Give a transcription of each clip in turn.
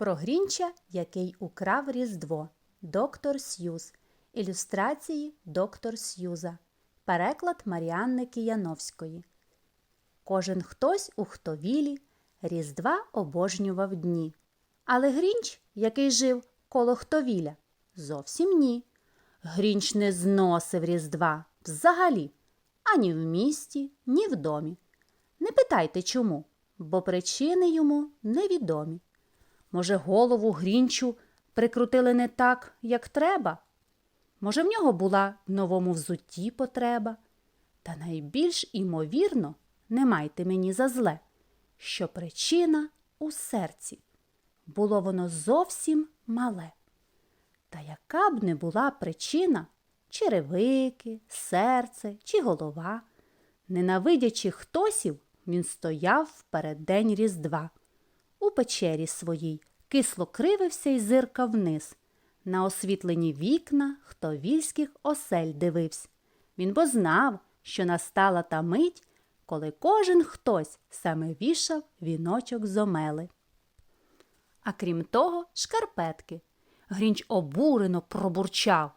Про Грінча, який украв Різдво. Доктор Сьюз. Ілюстрації доктор Сьюза. Переклад Маріанни Кияновської. Кожен хтось у хтовілі Різдва обожнював дні. Але Грінч, який жив коло хтовіля, зовсім ні. Грінч не зносив Різдва взагалі, ані в місті, ні в домі. Не питайте чому, бо причини йому невідомі. Може, голову Грінчу прикрутили не так, як треба? Може, в нього була в новому взутті потреба? Та найбільш імовірно, не майте мені за зле, що причина у серці. Було воно зовсім мале. Та яка б не була причина черевики, серце чи голова, ненавидячи хтосів, він стояв в переддень Різдва. У печері своїй кисло кривився й зиркав вниз. На освітлені вікна хтовільських осель дивився. Він бо знав, що настала та мить, коли кожен хтось саме вішав віночок з омели. А крім того, шкарпетки. Грінч обурено пробурчав.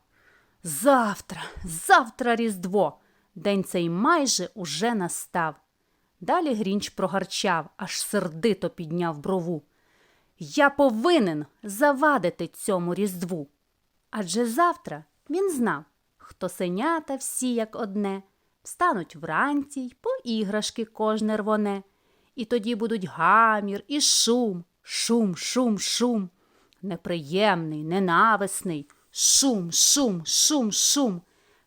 Завтра, завтра Різдво. День цей майже уже настав. Далі Грінч прогарчав, аж сердито підняв брову. Я повинен завадити цьому різдву. Адже завтра він знав, хто сенята всі як одне, встануть вранці й по іграшки кожне рвоне, і тоді будуть гамір і шум, шум, шум, шум, неприємний, ненависний, шум, шум, шум, шум.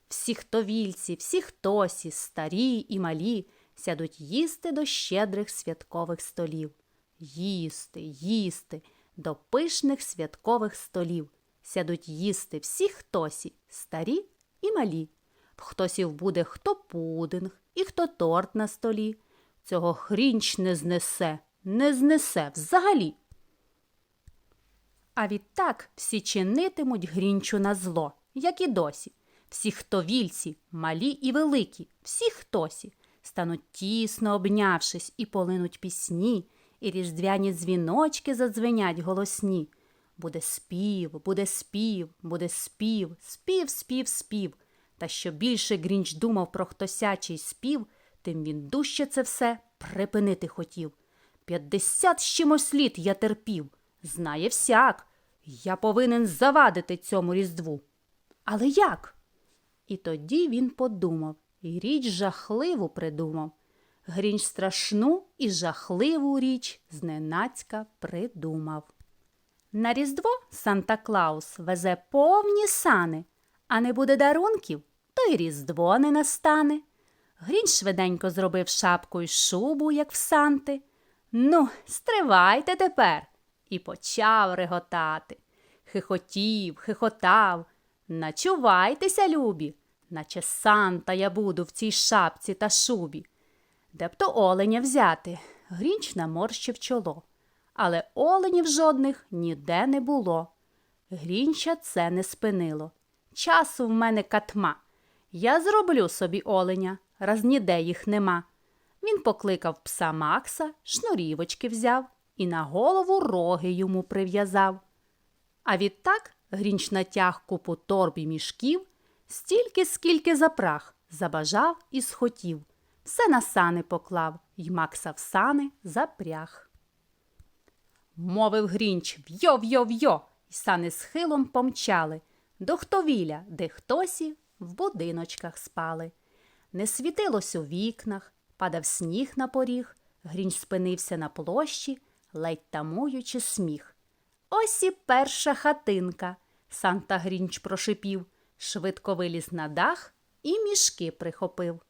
Всі хтовільці, всі хтосі, старі і малі, сядуть їсти до щедрих святкових столів. Їсти, їсти, до пишних святкових столів. Сядуть їсти всі хтосі, старі і малі. В хтосів буде хто пудинг і хто торт на столі. Цього хрінч не знесе, не знесе взагалі. А відтак всі чинитимуть грінчу на зло, як і досі. Всі хтовільці, малі і великі, всі хтосі, стануть тісно обнявшись і полинуть пісні, і різдвяні дзвіночки задзвенять голосні. Буде спів, буде спів, буде спів, спів, спів, спів. Та що більше Грінч думав про хтосячий спів, тим він дужче це все припинити хотів. П'ятдесят з літ я терпів. Знає всяк. Я повинен завадити цьому різдву. Але як? І тоді він подумав і річ жахливу придумав. Грінч страшну і жахливу річ зненацька придумав. На Різдво Санта Клаус везе повні сани, а не буде дарунків, то й Різдво не настане. Грінч швиденько зробив шапку й шубу, як в Санти. Ну, стривайте тепер. І почав реготати. Хихотів, хихотав. Начувайтеся, любі, наче Санта я буду в цій шапці та шубі. Де б то оленя взяти? Грінч наморщив чоло. Але оленів жодних ніде не було. Грінча це не спинило. Часу в мене катма. Я зроблю собі оленя, раз ніде їх нема. Він покликав пса Макса, шнурівочки взяв і на голову роги йому прив'язав. А відтак Грінч натяг купу торб і мішків, стільки, скільки запрах, забажав і схотів. Все на сани поклав й Макса в сани запряг. Мовив Грінч в'йо в'йо в'йо, й сани схилом помчали до хтовіля, де хтосі в будиночках спали. Не світилось у вікнах, падав сніг на поріг, Грінч спинився на площі, ледь тамуючи сміх. Ось і перша хатинка. Санта Грінч прошипів, швидко виліз на дах і мішки прихопив.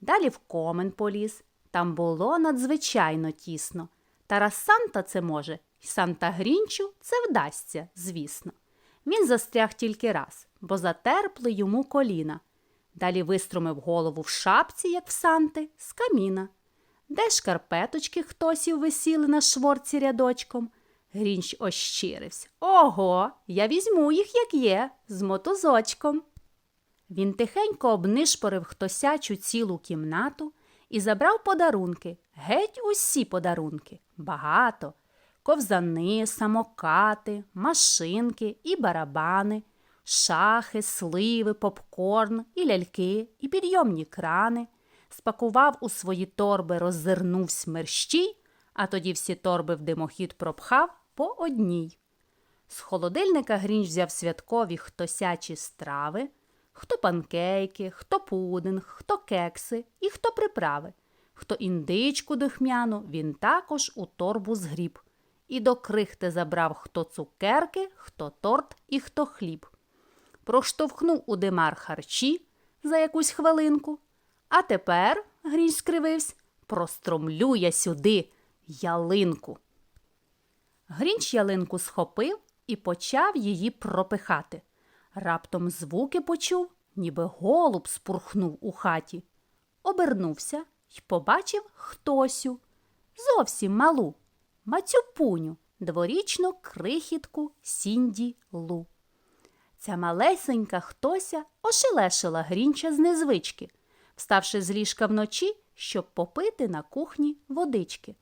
Далі в комен поліз. Там було надзвичайно тісно. Та раз Санта це може, і Санта Грінчу це вдасться, звісно. Він застряг тільки раз, бо затерпли йому коліна. Далі виструмив голову в шапці, як в Санти, з каміна. Де шкарпеточки хтосів висіли на шворці рядочком. Грінч ощирився. Ого, я візьму їх, як є, з мотузочком. Він тихенько обнишпорив хтосячу цілу кімнату і забрав подарунки, геть усі подарунки, багато. ковзани, самокати, машинки і барабани, шахи, сливи, попкорн, і ляльки, і підйомні крани. Спакував у свої торби, роззирнувсь мерщій, а тоді всі торби в димохід пропхав по одній. З холодильника Грінч взяв святкові хтосячі страви, хто панкейки, хто пудинг, хто кекси і хто приправи, хто індичку духмяну він також у торбу згріб. І до крихти забрав хто цукерки, хто торт і хто хліб. Проштовхнув у димар харчі за якусь хвилинку. А тепер, Грінч скривився, простромлю я сюди ялинку. Грінч ялинку схопив і почав її пропихати. Раптом звуки почув, ніби голуб спурхнув у хаті. Обернувся й побачив хтосю, зовсім малу, мацюпуню, дворічну крихітку Сінді Лу. Ця малесенька хтося ошелешила Грінча з незвички, вставши з ліжка вночі, щоб попити на кухні водички.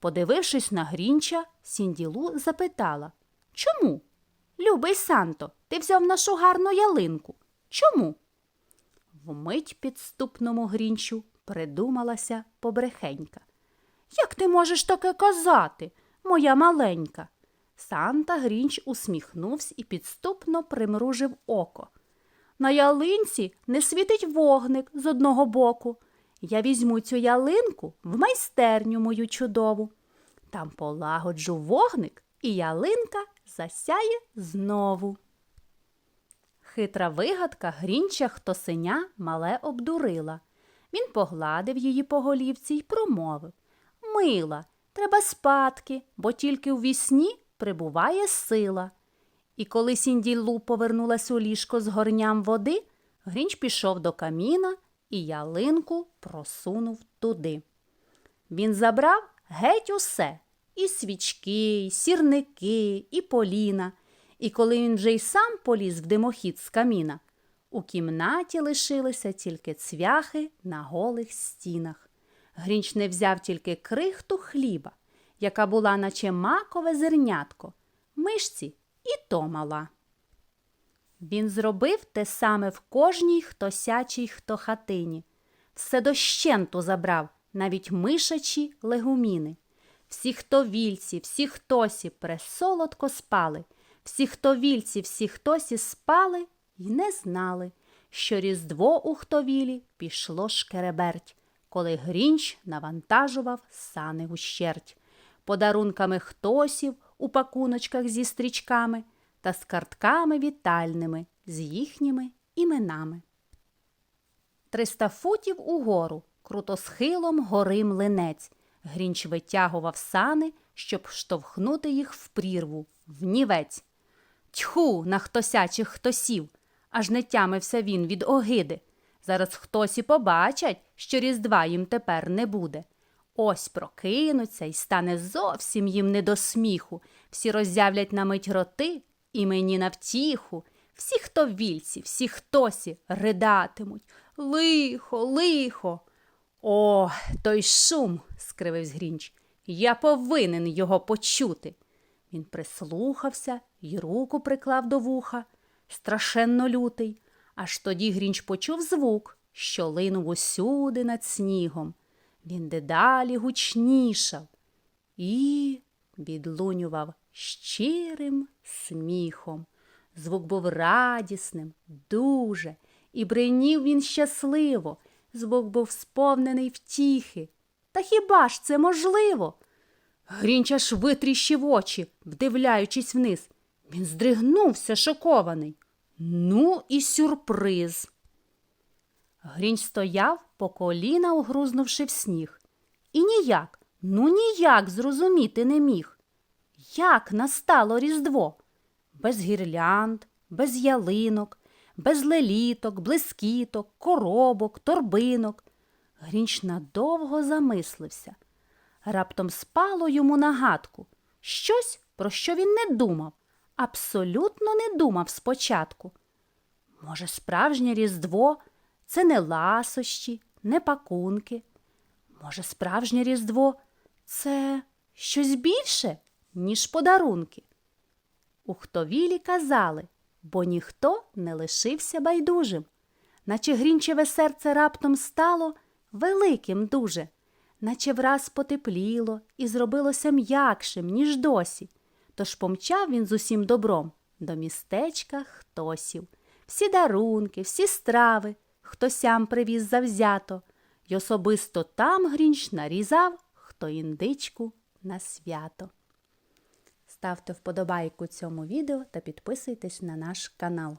Подивившись на Грінча, Сінділу запитала Чому? Любий Санто, ти взяв нашу гарну ялинку. Чому? Вмить підступному Грінчу придумалася побрехенька. Як ти можеш таке казати, моя маленька? Санта Грінч усміхнувся і підступно примружив око. На ялинці не світить вогник з одного боку. Я візьму цю ялинку в майстерню мою чудову. Там полагоджу вогник, і ялинка засяє знову. Хитра вигадка Грінча хтосеня мале обдурила. Він погладив її по голівці й промовив Мила, треба спадки, бо тільки у вісні прибуває сила. І коли Сінділу повернулась у ліжко з горням води, Грінч пішов до каміна і ялинку просунув туди. Він забрав геть усе і свічки, і сірники, і поліна. І коли він вже й сам поліз в димохід з каміна, у кімнаті лишилися тільки цвяхи на голих стінах. Грінч не взяв тільки крихту хліба, яка була, наче макове зернятко, мишці і то мала. Він зробив те саме в кожній хтосячій хто хатині. Все дощенту забрав, навіть мишачі легуміни. Всі хто вільці, всі хтосі пресолодко спали, всі хто вільці, всі хтосі спали й не знали, що різдво у хтовілі пішло шкереберть, коли Грінч навантажував сани ущерть, подарунками хтосів у пакуночках зі стрічками та з картками вітальними з їхніми іменами. Триста футів угору, крутосхилом гори млинець. Грінч витягував сани, щоб штовхнути їх в прірву, в нівець. Тьху на хтосячих хтосів, аж не тямився він від огиди. Зараз хтось і побачать, що різдва їм тепер не буде. Ось прокинуться і стане зовсім їм не до сміху. Всі роззявлять на мить роти і мені на втіху. Всі, хто вільці, всі хтосі ридатимуть. Лихо, лихо. О, той шум, скривився Грінч. Я повинен його почути. Він прислухався й руку приклав до вуха, страшенно лютий. Аж тоді Грінч почув звук, що линув усюди над снігом. Він дедалі гучнішав і відлунював щирим сміхом. Звук був радісним, дуже, і бринів він щасливо. Звук був сповнений втіхи. Та хіба ж це можливо? Грінч аж витріщив очі, вдивляючись вниз. Він здригнувся, шокований. Ну і сюрприз. Грінч стояв, по коліна угрузнувши в сніг. І ніяк, ну ніяк зрозуміти не міг. Як настало Різдво? Без гірлянд, без ялинок, без леліток, блискіток, коробок, торбинок. Грінч надовго замислився. Раптом спало йому нагадку щось, про що він не думав, абсолютно не думав спочатку. Може, справжнє Різдво це не ласощі, не пакунки. Може, справжнє Різдво це щось більше, ніж подарунки. У хтовілі казали, бо ніхто не лишився байдужим, наче грінчеве серце раптом стало великим дуже, наче враз потепліло і зробилося м'якшим, ніж досі. Тож помчав він з усім добром до містечка хтосів. Всі дарунки, всі страви, хто сям привіз завзято, й особисто там Грінч нарізав, хто індичку на свято. Ставте вподобайку цьому відео та підписуйтесь на наш канал.